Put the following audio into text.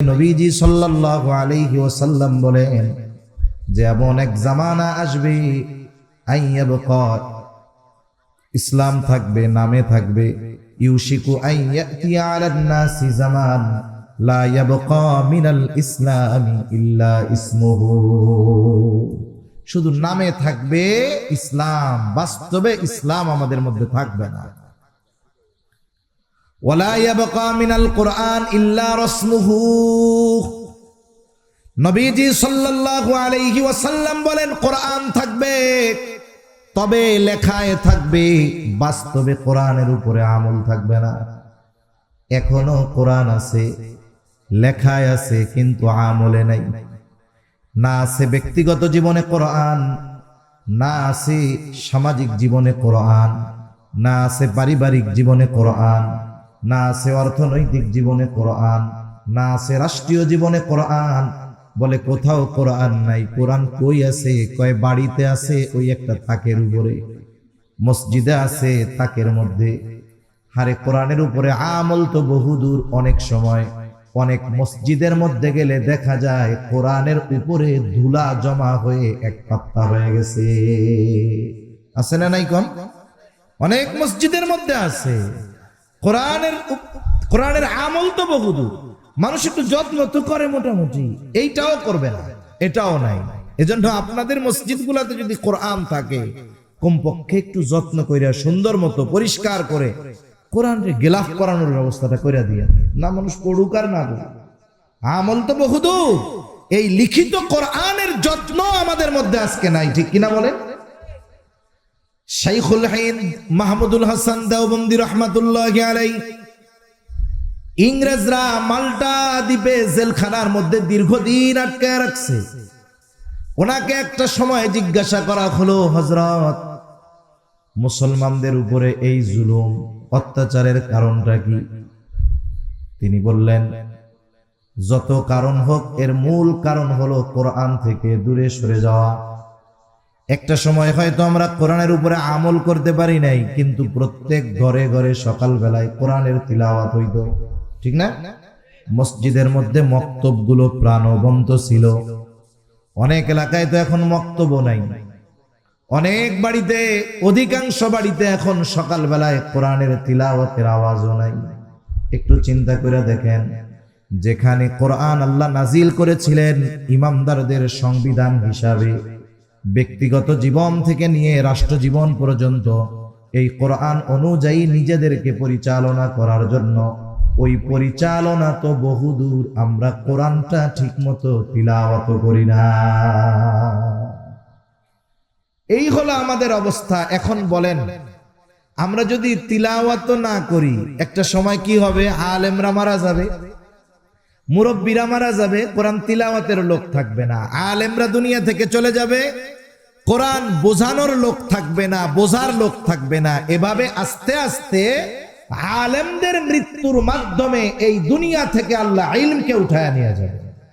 নবীজি সাল্লাল্লাহু আলাইহি ওয়াসাল্লাম বলেন, যে এমন এক জামানা আসবে আইয়াবকা ইসলাম থাকবে, নামে থাকবে। ইউশিকু আইয়াতি জামান, লা ইয়াবকা মিনাল ইসলামি ইল্লা ইসমুহু। শুধু নামে থাকবে ইসলাম, বাস্তবে ইসলাম আমাদের মধ্যে থাকবে না। মিনাল কোরআন ইল্লা রসমুহু। নবীজি সাল্লাল্লাহু আলাইহি ওয়াসাল্লাম বলেন, কোরআন থাকবে, তবে লেখায় থাকবে, বাস্তবে কোরআনের উপরে আমল থাকবে না। এখনও কোরআন আছে, লেখায় আছে, কিন্তু আমলে নাই। না আছে ব্যক্তিগত জীবনে কোরআন, না আছে সামাজিক জীবনে কোরআন, না আছে পারিবারিক জীবনে কোরআন না আছে অর্থনৈতিক জীবনে কোরআন, না আছে রাষ্ট্রীয় জীবনে কোরআন। বলে কোথাও কোরআন নাই। কোরআন কই আছে, কয় বাড়িতে আছে, ওই একটা তাকের উপরে। মসজিদে আছে, তাকের মধ্যে। হারে কোরআনের উপরে আমল তো বহুদূর, অনেক সময়। অনেক মসজিদের মধ্যে গেলে দেখা যায়, কোরআনের উপরে ধুলা জমা হয়ে এক পাত্তা হয়ে গেছে। আছে না নাই কম? অনেক মসজিদের মধ্যে আছে। কোরআনের কোরআনের আমল তো বহুদূর। মানুষ একটু যত্ন তো করে মোটামুটি। এইটাও করবে না। এটাও নাই। এজন্য আপনাদের মসজিদ গুলাতে যদি কোরআন থাকে, কমপক্ষে একটু যত্ন কইরা, সুন্দর মতো পরিষ্কার করে কোরআনকে গেলাফ করানোর ব্যবস্থাটা করে দিয়ে না মানুষ পড়ুক আর না। আমল তো বহুদূর। এই লিখিত কোরআনের যত্ন আমাদের মধ্যে আজকে নাই, ঠিক কিনা বলেন? শাইখুল হিন্দ মাহমুদুল হাসান দেওবন্দি রহমাতুল্লাহ আলাই ইংরেজরা মাল্টা দ্বীপে জেলখানার মধ্যে দীর্ঘদিন আটকে রাখছে। ওনাকে একটা সময় জিজ্ঞাসা করা হলো হজরত মুসলমানদের উপরে এই জুলুম অত্যাচারের কারণটা কি? তিনি বললেন, যত কারণ হোক, এর মূল কারণ হলো কোরআন থেকে দূরে সরে যাওয়া। একটা সময় হয়তো আমরা কোরআনের উপরে আমল করতে পারি নাই, কিন্তু প্রত্যেক ঘরে ঘরে সকাল বেলায় কোরআনের তিলাওয়াত হইত। ঠিক না? মসজিদের মধ্যে মক্তবগুলো প্রাণবন্ত ছিল। অনেক এলাকায় তো এখন মক্তব্য নাই। অনেক বাড়িতে, অধিকাংশ বাড়িতে এখন সকাল বেলায় কোরআনের তিলাওয়াতের আওয়াজও নাই। একটু চিন্তা করে দেখেন, যেখানে কোরআন আল্লাহ নাজিল করেছিলেন ইমামদারদের সংবিধান হিসাবে ব্যক্তিগত জীবন থেকে নিয়ে রাষ্ট্র জীবন পর্যন্ত এই কোরআন অনুযায়ী নিজেদেরকে পরিচালনা করার জন্য, ওই পরিচালনা তো বহুদূর আমরা কোরআনটা ঠিকমতো তিলাওয়াত করি না। এই হলো আমাদের অবস্থা, এখন বলেন, আমরা যদি তিলাওয়াত না করি, একটা সময় কি হবে? আলেমরা মারা যাবে। মুরব্বীরা মারা যাবে, কোরআন তিলাওয়াতের লোক থাকবে না। আলেমরা দুনিয়া থেকে চলে যাবে, কোরআন বোঝানোর লোক থাকবে না, বোঝার লোক থাকবে না। এভাবে আস্তে আস্তে আলেমদের মৃত্যুর মাধ্যমে এই দুনিয়া থেকে আল্লাহ ইলমকে উঠায় নিয়ে যাবে।